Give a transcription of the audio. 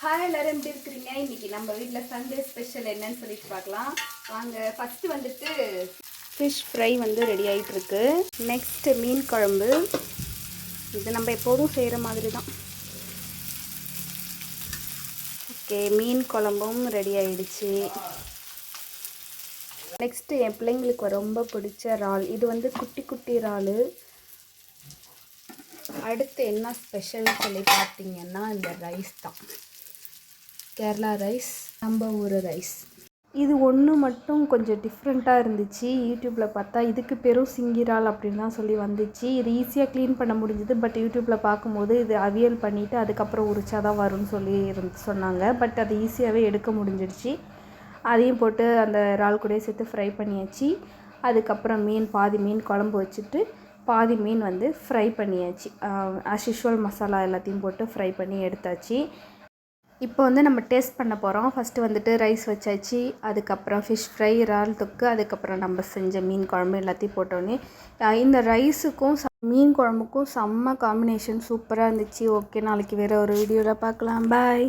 Hi எல்லாரும் எப்படி இருக்கிறீங்க? இன்னைக்கு நம்ம வீட்டில் சண்டே ஸ்பெஷல் என்னன்னு சொல்லிட்டு பார்க்கலாம். வாங்க ஃபஸ்ட்டு வந்துட்டு ஃபிஷ் ஃப்ரை வந்து ரெடி ஆகிட்டு இருக்கு மீன் குழம்பு. இது நம்ம எப்போதும் செய்கிற மாதிரி தான் ஓகே மீன் குழம்பும் ரெடி ஆகிடுச்சு நெக்ஸ்ட்டு என் பிள்ளைங்களுக்கு ரொம்ப பிடிச்ச இறால். இது வந்து குட்டி குட்டி இறால். அடுத்து என்ன ஸ்பெஷல்னு சொல்லி பார்த்தீங்கன்னா இந்த ரைஸ் தான். கேரளா ரைஸ் நம்ம ஊர் ரைஸ். இது ஒன்று மட்டும் கொஞ்சம் டிஃப்ரெண்ட்டாக இருந்துச்சு. யூடியூப்பில் பார்த்தா இதுக்கு பெரும் சிங்கிரால் அப்படின்லாம் சொல்லி வந்துச்சு. இது ஈஸியாக க்ளீன் பண்ண முடிஞ்சுது. பட் யூடியூப்பில் பார்க்கும்போது இது அவியல் பண்ணிவிட்டு அதுக்கப்புறம் உரிச்சா தான் வரும்னு சொல்லி இருந்து சொன்னாங்க. பட் அது ஈஸியாகவே எடுக்க முடிஞ்சிடுச்சு. அதையும் போட்டு அந்த இறால் கூட சேர்த்து ஃப்ரை பண்ணியாச்சு. அதுக்கப்புறம் மீன் பாதி மீன் குழம்பு வச்சுட்டு பாதி மீன் வந்து ஃப்ரை பண்ணியாச்சு. ஆஸ் யூஷுவல் மசாலா எல்லாத்தையும் போட்டு ஃப்ரை பண்ணி எடுத்தாச்சு. இப்போ வந்து நம்ம டேஸ்ட் பண்ண போகிறோம் ஃபஸ்ட்டு வந்துட்டு ரைஸ் வச்சாச்சு. அதுக்கப்புறம் ஃபிஷ் ஃப்ரை இறால் தொக்கு அதுக்கப்புறம் நம்ம செஞ்ச மீன் குழம்பு எல்லாத்தையும் போட்டோன்னே இந்த ரைஸுக்கும் ச- மீன் குழம்புக்கும் செம்ம காம்பினேஷன் சூப்பராக இருந்துச்சு. ஓகே நாளைக்கு வேறு ஒரு வீடியோவில் பார்க்கலாம். பாய்